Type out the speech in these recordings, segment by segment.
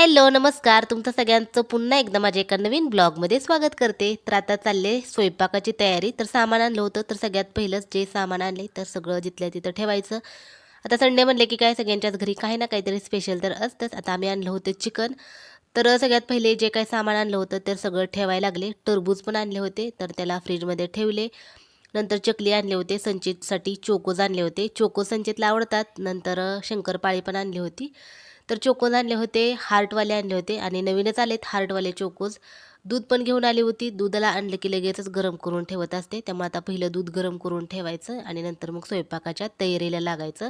Hello नमस्कार. तुमचं सगळ्यांचं पुन्हा एकदा माझ्या एका नवीन ब्लॉगमध्ये स्वागत करते. तर आता चालले स्वयंपाकाची तयारी. तर सामान आणलं होतं तर सगळ्यात पहिलंच जे सामान आणले तर सगळं जिथल्या तिथं ठेवायचं. आता संडे म्हणले की काय सगळ्यांच्याच घरी काही ना काहीतरी स्पेशल तर असतंच. आता आम्ही आणलं होतं चिकन. तर सगळ्यात पहिले जे काही सामान आणलं होतं तर सगळं ठेवायला लागले. टरबूज पण आणले होते तर त्याला फ्रीजमध्ये ठेवले. नंतर चकली आणले होते संचितसाठी चोकोज आणले होते. चोको संचितला आवडतात. नंतर शंकरपाळी पण आणली होती. तर चोकोज आणले होते हार्टवाले आणले होते आणि नवीनच आलेत हार्टवाले चोकोज. दूध पण घेऊन आली होती. दुधाला आणलं की लगेचच गरम करून ठेवत असते. त्यामुळे आता पहिलं दूध गरम करून ठेवायचं आणि नंतर मग स्वयंपाकाच्या तयारीला लागायचं.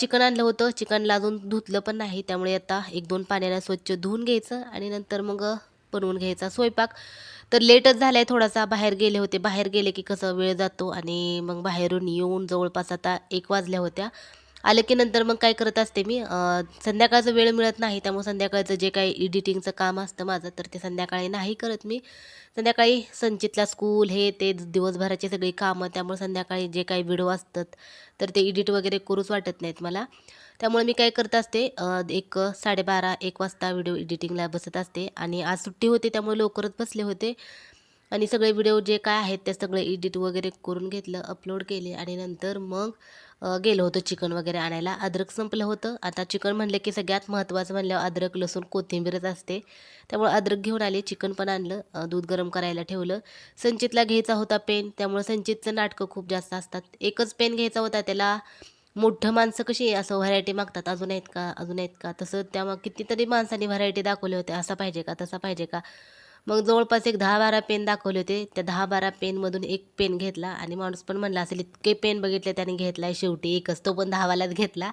चिकन आणलं होतं. चिकनला अजून धुतलं पण नाही. त्यामुळे आता एक दोन पाण्यानं स्वच्छ धुवून घ्यायचं आणि नंतर मग बनवून घ्यायचा स्वयंपाक. तर लेटच झालाय थोडासा. बाहेर गेले होते. बाहेर गेले की कसं वेळ जातो आणि मग बाहेरून येऊन जवळपास आता एक वाजल्या होत्या. आले की नंतर मग काय करत असते मी संध्याकाळचं वेळ मिळत नाही त्यामुळे संध्याकाळचं जे काही एडिटिंगचं काम असतं माझं तर ते संध्याकाळी नाही करत मी. संध्याकाळी संचितला स्कूल हे ते दिवसभराची सगळी कामं त्यामुळे संध्याकाळी जे काही व्हिडिओ असतात तर ते एडिट वगैरे करूच वाटत नाहीत मला. त्यामुळे मी काय करत असते एक साडेबारा एक वाजता व्हिडिओ एडिटिंगला बसत असते आणि आज सुट्टी होती त्यामुळे लवकरच बसले होते. आणि सगळे व्हिडिओ जे काय आहेत ते सगळे एडिट वगैरे करून घेतलं अपलोड केले आणि नंतर मग गेलो होतो चिकन वगैरे आणायला. अद्रक संपलं होतं. आता चिकन म्हणलं की सगळ्यात महत्त्वाचं म्हणल्यावर अद्रक लसूण कोथिंबीरच असते. त्यामुळे अद्रक घेऊन आले चिकन पण आणलं दूध गरम करायला ठेवलं. संचितला घ्यायचा होता पेन त्यामुळे संचितचं नाटकं खूप जास्त असतात. एकच पेन घ्यायचा होता त्याला मोठं माणसं कशी असं व्हरायटी मागतात अजून आहेत का अजून आहेत का? तसं त्या कितीतरी माणसांनी व्हरायटी दाखवली होते असा पाहिजे का तसा पाहिजे का? मग जवळपास एक दहा बारा पेन दाखवले होते. त्या दहा बारा पेनमधून एक पेन घेतला आणि माणूस पण म्हणला असेल इतके पेन बघितले त्याने घेतला आहे शेवटी एकच तो पण दहावालाच घेतला.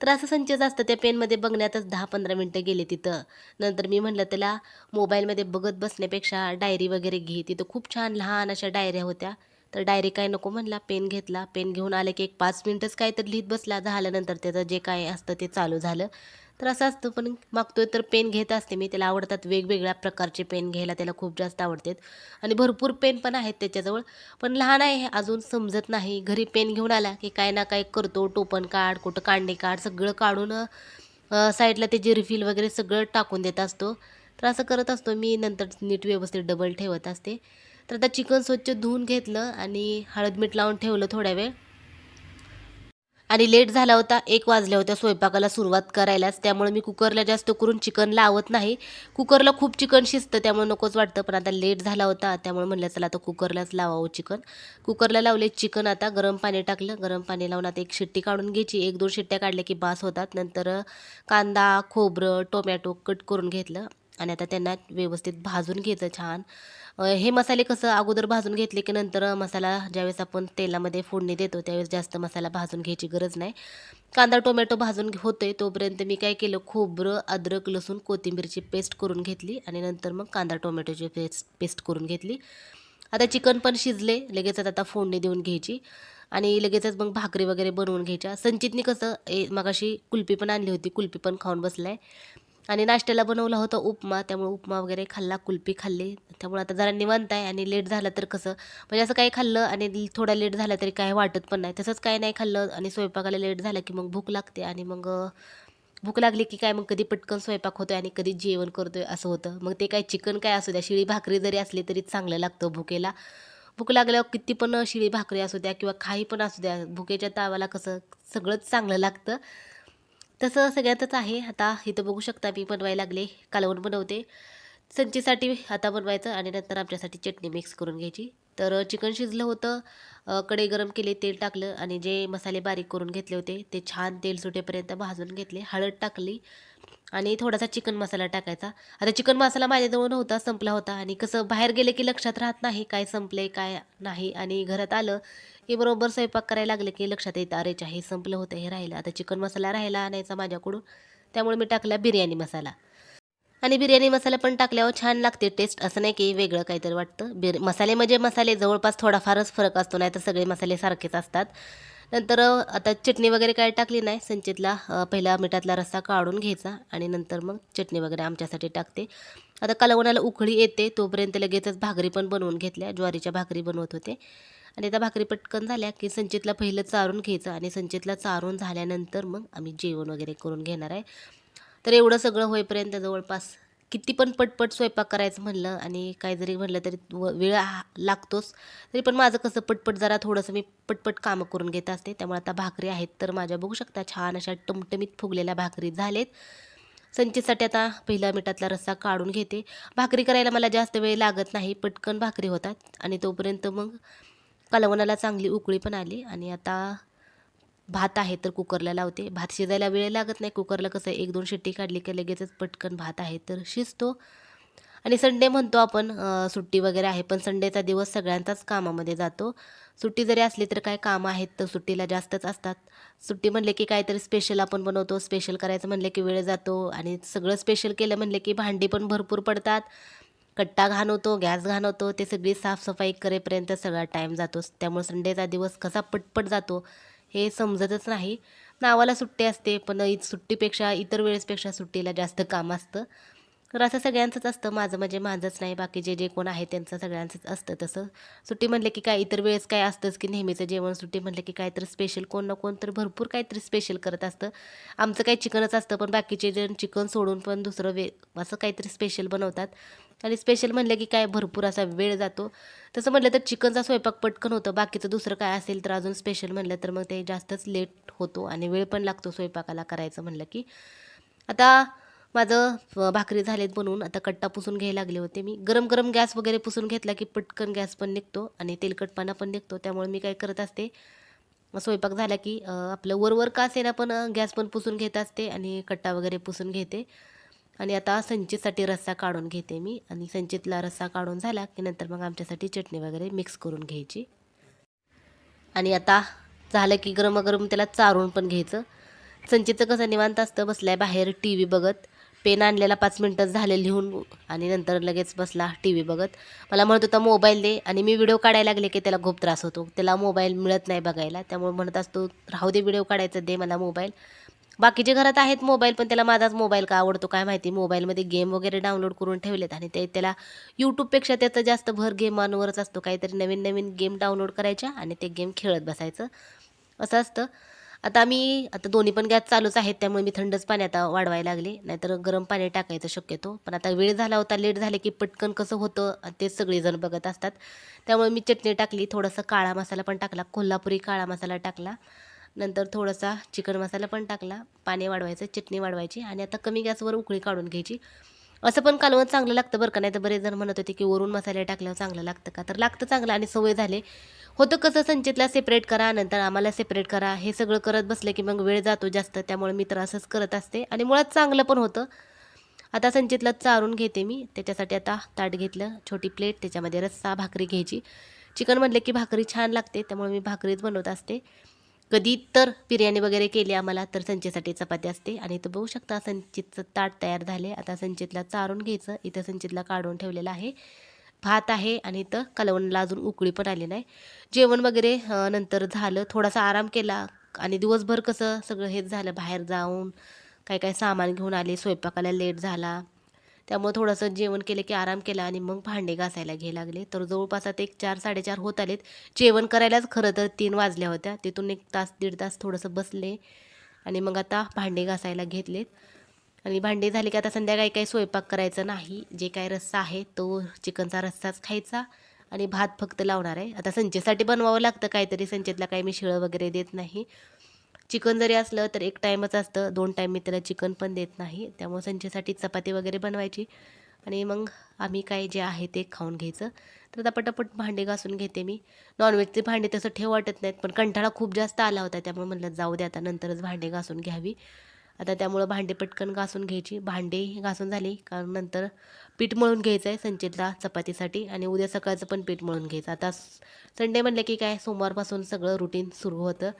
तर असं संचच असतं त्या पेनमध्ये बघण्यातच दहा पंधरा मिनटं गेले तिथं. नंतर मी म्हटलं त्याला मोबाईलमध्ये बघत बसण्यापेक्षा डायरी वगैरे घे तिथं खूप छान लहान अशा डायऱ्या होत्या. तर डायरी काय नको म्हणला पेन घेतला. पेन घेऊन आले की एक पाच मिनटंच काय तर लिहित बसला. झाल्यानंतर त्याचं जे काय असतं ते चालू झालं. तर असं असतं पण मागतोय तर पेन घेत असते. मी त्याला आवडतात वेगवेगळ्या प्रकारचे पेन घ्यायला त्याला खूप जास्त आवडतात. आणि भरपूर पेन पण आहेत त्याच्याजवळ. पण लहान आहे अजून समजत नाही. घरी पेन घेऊन आला की काय ना काय करतो टोपण काढ कुठं कांडे काढ सगळं काढून साईडला त्याची रिफिल वगैरे सगळं टाकून देत असतो. तर असं करत असतो. मी नंतर नीट व्यवस्थित डबल ठेवत असते. तर आता चिकन स्वच्छ धुवून घेतलं आणि हळद मीठ लावून ठेवलं थोड्या वेळ. आणि लेट झाला होता एक वाजल्या होत्या स्वयंपाकाला सुरुवात करायलाच. त्यामुळे मी कुकरला जास्त करून चिकन लावत नाही. कुकरला खूप चिकन शिजतं त्यामुळे नकोच वाटतं पण आता लेट झाला होता त्यामुळे म्हणलं चला आता कुकरलाच लावावं चिकन. कुकरला लावले चिकन आता गरम पाणी टाकलं गरम पाणी लावून आता एक शिट्टी काढून घ्यायची. एक दोन शिट्ट्या काढल्या की बास होतात. नंतर कांदा खोबरं टोमॅटो कट करून घेतलं आणि आता त्यांना व्यवस्थित भाजून घ्यायचं छान. हे मसाले कसं अगोदर भाजून घेतले की नंतर मसाला ज्यावेळेस आपण तेलामध्ये फोडणी देतो त्यावेळेस जास्त मसाला भाजून घ्यायची गरज नाही. कांदा टोमॅटो भाजून घे- होतोय तोपर्यंत मी काय केलं खोबरं अद्रक लसूण कोथिंबीरची पेस्ट करून घेतली आणि नंतर मग कांदा टोमॅटोची पेस्ट पेस्ट करून घेतली. आता चिकन पण शिजले लगेचच आता फोडणी देऊन घ्यायची आणि लगेचच मग भाकरी वगैरे बनवून घ्यायच्या. संचितनी कसं ए मगाशी कुल्फी पण आणली होती कुल्फी पण खाऊन बसलाय. आणि नाश्त्याला बनवला होता उपमा त्यामुळे उपमा वगैरे खाल्ला कुल्फी खाल्ली. त्यामुळे आता जरा निवांत आहे आणि लेट झालं तर कसं म्हणजे असं काही खाल्लं आणि थोडा लेट झाला तरी काय वाटत पण नाही. तसंच काय नाही खाल्लं आणि स्वयंपाकाला लेट झालं की मग भूक लागते आणि मग भूक लागली की काय मग कधी पटकन स्वयंपाक होतोय आणि कधी जेवण करतोय असं होतं. मग ते काय चिकन काय असू द्या शिळी भाकरी जरी असली तरी चांगलं लागतं भुकेला. भूक लागल्यावर किती पण शिळी भाकरी असू द्या किंवा काही पण असू द्या भुकेच्या तावाला कसं सगळंच चांगलं लागतं. तसं सगळ्यातच आहे. आता इथं बघू शकता मी बनवायला लागले. कालवण बनवते. संचीसाठी आता बनवायचं आणि नंतर आमच्यासाठी चटणी मिक्स करून घ्यायची. तर चिकन शिजलं होतं. कडे कढई गरम केले तेल टाकलं आणि जे मसाले बारीक करून घेतले होते ते छान तेल सुटेपर्यंत भाजून घेतले हळद टाकली आणि थोडासा चिकन मसाला टाकायचा. आता चिकन मसाला माझ्याजवळ नव्हता संपला होता आणि कसं बाहेर गेले की लक्षात राहत नाही काय संपले काय नाही आणि घरात आलं की बरोबर स्वयंपाक करायला लागलं की लक्षात येतं अरेच्या हे संपलं होतं हे राहिलं. आता चिकन मसाला राहिला आणायचा माझ्याकडून त्यामुळे मी टाकला बिर्याणी मसाला. आणि बिर्याणी मसाला पण टाकल्यावर छान लागते. टेस्ट असं नाही की वेगळं काहीतरी वाटतं. बिर मसाले म्हणजे मसाले जवळपास थोडाफारच फरक असतो नाही तर सगळे मसाले सारखेच असतात. नंतर आता चटणी वगैरे काय टाकली नाही. संचितला पहिला मिठातला रस्सा काढून घ्यायचा आणि नंतर मग चटणी वगैरे आमच्यासाठी टाकते. आता कालवणाला उकळी येते तोपर्यंत लगेचच भाकरी पण बनवून घेतल्या. ज्वारीच्या भाकरी बनवत होते. आणि त्या भाकरी पटकन झाल्या की संचितला पहिलं चारून घ्यायचं आणि संचितला चारून झाल्यानंतर मग आम्ही जेवण वगैरे करून घेणार आहे. तर एवढं सगळं होईपर्यंत जवळपास किती पण पटपट स्वयंपाक करायचं म्हणलं आणि काय जरी म्हणलं तरी व- वेळ हा लागतोच तरी पण माझं कसं पटपट जरा थोडंसं मी पटपट कामं करून घेत असते. त्यामुळे आता भाकरी आहेत तर माझ्या बघू शकता छान अशा टमटमीत फुगलेल्या भाकरी झालेत. संचीसाठी आता पहिला मिठातला रस्सा काढून घेते. भाकरी करायला मला जास्त वेळ लागत नाही पटकन भाकरी होतात आणि तोपर्यंत मग कालवणाला चांगली उकळी पण आली आणि आता भात आहे तर कुकरला लावते. भात शिजायला वेळ लागत नाही. कुकरला कसं एक दोन शिट्टी काढली की लगेचच पटकन भात आहे तर शिजतो. आणि संडे म्हणतो आपण सुट्टी वगैरे आहे पण संडेचा दिवस सगळ्यांचाच कामामध्ये जातो. सुट्टी जरी असली तर काय कामं आहेत तर सुट्टीला जास्तच असतात. सुट्टी म्हणले की काहीतरी स्पेशल आपण बनवतो स्पेशल करायचं म्हणले की वेळ जातो आणि सगळं स्पेशल केलं म्हणले की भांडी पण भरपूर पडतात. कट्टा घाण होतो गॅस घाण होतो ते सगळी साफसफाई करेपर्यंत सगळा टाईम जातोच त्यामुळे संडेचा दिवस कसा पटपट जातो हे समजतच नाही. नावाला सुट्टी असते पण इ- सुट्टीपेक्षा इतर वेळेसपेक्षा सुट्टीला जास्त काम असतं. तर असं सगळ्यांचंच असतं. माझं म्हणजे माझंच नाही. बाकीचे जे कोण आहे त्यांचं सगळ्यांचंच असतं तसं. सुट्टी म्हटलं की काय इतर वेळेस काय असतंच की नेहमीचं जेवण सुट्टी म्हटलं की काहीतरी स्पेशल कोण ना कोण तर भरपूर काहीतरी स्पेशल करत असतं. आमचं काही चिकनच असतं पण बाकीचे जण चिकन सोडून पण दुसरं वे असं काहीतरी स्पेशल बनवतात. आणि स्पेशल म्हणलं की काय भरपूर असा वेळ जातो. तसं म्हटलं तर चिकनचा स्वयंपाक पटकन होतं. बाकीचं दुसरं काय असेल तर अजून स्पेशल म्हणलं तर मग ते जास्तच लेट होतो आणि वेळ पण लागतो स्वयंपाकाला करायचं म्हणलं की. आता माझं भाकरी झालेत बनवून. आता कट्टा पुसून घ्यायला लागले होते मी. गरम गरम गॅस वगैरे पुसून घेतला की पटकन गॅस पण निघतो आणि तेलकटपणा पण निघतो. त्यामुळे मी काय करत असते स्वयंपाक झाला की आपलं वरवर का असेना पण गॅस पण पुसून घेत असते आणि कट्टा वगैरे पुसून घेते. आणि आता संचितसाठी रस्सा काढून घेते मी. आणि संचितला रस्सा काढून झाला की नंतर मग आमच्यासाठी चटणी वगैरे मिक्स करून घ्यायची. आणि आता झालं की गरमागरम त्याला चारून पण घ्यायचं. संचितचं कसं निवांत असतं बसलाय बाहेर टी व्ही बघत. पेन आणलेला पाच मिनटं झाले लिहून आणि नंतर लगेच बसला टी व्ही बघत. मला म्हणत होता मोबाईल दे. आणि मी व्हिडिओ काढायला लागले की त्याला खूप त्रास होतो. त्याला मोबाईल मिळत नाही बघायला. त्यामुळे म्हणत असतो राहू दे व्हिडिओ काढायचा दे मला मोबाईल. बाकीचे घरात आहेत मोबाईल पण त्याला माझाच मोबाईल का आवडतो काय माहिती? मोबाईलमध्ये गेम वगैरे डाउनलोड करून ठेवलेत आणि ते त्याला यूट्यूबपेक्षा त्याचा जास्त भर गेमांवरच असतो. काहीतरी नवीन नवीन गेम डाउनलोड करायच्या आणि ते गेम खेळत बसायचं. असं असतं. आता मी आता दोन्ही पण गॅस चालूच आहेत त्यामुळे मी थंडच पाणी आता वाढवायला लागले. नाहीतर गरम पाणी टाकायचं शक्यतो. पण आता वेळ झाला होता लेट झाले की पटकन कसं होतं ते सगळेजण बघत असतात. त्यामुळे मी चटणी टाकली थोडासा काळा मसाला पण टाकला कोल्हापुरी काळा मसाला टाकला. नंतर थोडासा चिकन मसाला पण टाकला पाणी वाढवायचं चटणी वाढवायची आणि आता कमी गॅसवर उकळी काढून घ्यायची. असं पण कालवण चांगलं लागतं बरं का नाही तर बरेच जण म्हणत होते की वरून मसाले टाकल्यावर चांगलं लागतं का? तर लागतं चांगलं आणि सवय झाले. होतं कसं संचितला सेपरेट करा नंतर आम्हाला सेपरेट करा हे सगळं करत बसलं की मग वेळ जातो जास्त त्यामुळे मी तर असंच करत असते. आणि मुळात चांगलं पण होतं. आता संचितला चारून घेते मी त्याच्यासाठी आता ताट घेतलं छोटी प्लेट त्याच्यामध्ये रस्सा भाकरी घ्यायची. चिकन म्हटलं की भाकरी छान लागते त्यामुळे मी भाकरीच बनवत असते. कधी तर बिर्याणी वगैरे केली आम्हाला तर संचेसाठी चपाती असते. आणि तो बघू शकता संचितचं ताट तयार झाले. आता संचितला चारून घ्यायचं. इथं संचितला काढून ठेवलेलं आहे. भात आहे आणि इथं कलवणला अजून उकळी पण आली नाही. जेवण वगैरे नंतर झालं. थोडासा आराम केला. आणि दिवसभर कसं सगळं हेच झालं. बाहेर जाऊन काय काय सामान घेऊन आले. स्वयंपाकाला लेट झाला. त्यामुळं थोडंसं जेवण केलं की आराम केला आणि मग भांडे घासायला घे लागले. तर जवळपास आता एक चार साडेचार होत आलेत. जेवण करायलाच खरं तर तीन वाजल्या होत्या. तिथून एक तास दीड तास थोडंसं बसले आणि मग आता भांडे घासायला घेतलेत. आणि भांडे झाले की आता संध्याकाळी काही स्वयंपाक करायचं नाही. जे काय रस्सा आहे तो चिकनचा रस्साच खायचा आणि भात फक्त लावणार आहे. आता संचेसाठी बनवावं लागतं काहीतरी. संचेतला काही मी शिळं वगैरे देत नाही. चिकन जरी असलं तर एक टाईमच असतं. दोन टाईम मी त्याला चिकन पण देत नाही. त्यामुळे संचेसाठी चपाती वगैरे बनवायची. आणि मग आम्ही काय जे आहे ते खाऊन घ्यायचं. तर आता पटापट भांडे घासून घेते मी. नॉनव्हेजचे भांडे तसं ठेव वाटत नाहीत पण कंटाळा खूप जास्त आला होता. त्यामुळे म्हटलं जाऊ दे आता नंतरच भांडे घासून घ्यावी. आता त्यामुळं भांडे पटकन घासून घ्यायची. भांडे घासून झाली कारण नंतर पीठ मळून घ्यायचं आहे संचितला चपातीसाठी. आणि उद्या सकाळचं पण पीठ मळून घ्यायचं. आता संडे म्हणलं की काय सोमवारपासून सगळं रुटीन सुरू होतं.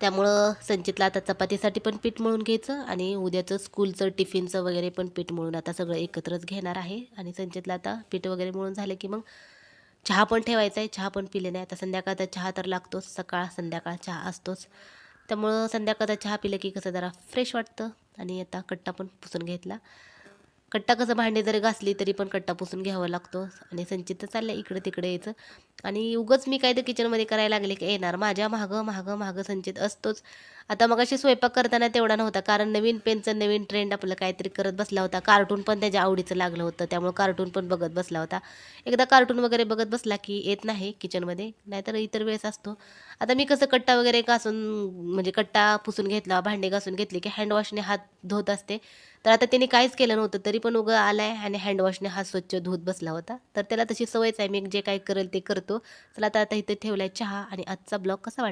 त्यामुळं संचितला आता चपातीसाठी पण पीठ मळून घ्यायचं आणि उद्याचं स्कूलचं टिफिनचं वगैरे पण पीठ मळून आता सगळं एकत्रच घेणार आहे. आणि संचितला आता पीठ वगैरे मळून झालं की मग चहा पण ठेवायचा आहे. चहा पण पिले नाही आता संध्याकाळचा चहा तर लागतोच. सकाळ संध्याकाळ चहा असतोच. त्यामुळं संध्याकाळचा चहा पिलं की कसं जरा फ्रेश वाटतं. आणि आता कट्टा पण पुसून घेतला. कट्टा कसं भांडे जरी घासली तरी पण कट्टा पुसून घ्यावा लागतो. आणि संचित तर चाललं इकडे तिकडे यायचं. आणि उगच मी काय तर किचनमध्ये करायला लागले की येणार माझ्या मागं मागं मागं संचित असतोच. आता मग अशी स्वयंपाक करताना तेवढा नव्हता कारण नवीन पेनचं नवीन ट्रेंड आपलं काहीतरी करत बसला होता. कार्टून पण त्याच्या आवडीचं लागलं होतं त्यामुळे कार्टून पण बघत बसला होता. एकदा कार्टून वगैरे बघत बसला की येत नाही किचनमध्ये नाहीतर इतर वेळेस असतो. आता मी कसं कट्टा वगैरे घासून म्हणजे कट्टा पुसून घेतला भांडे घासून घेतले की हँडवॉशने हात धुत असते. तर आता त्यांनी काहीच केलं नव्हतं तरी पण उगं आलाय आणि हँडवॉशने हा स्वच्छ धूत बसला होता. तर त्याला तशी सवयच आहे मी जे काही करेल ते करतो. चला आता आता इथं ठेवलाय चहा आणि आजचा ब्लॉग कसा वाटला?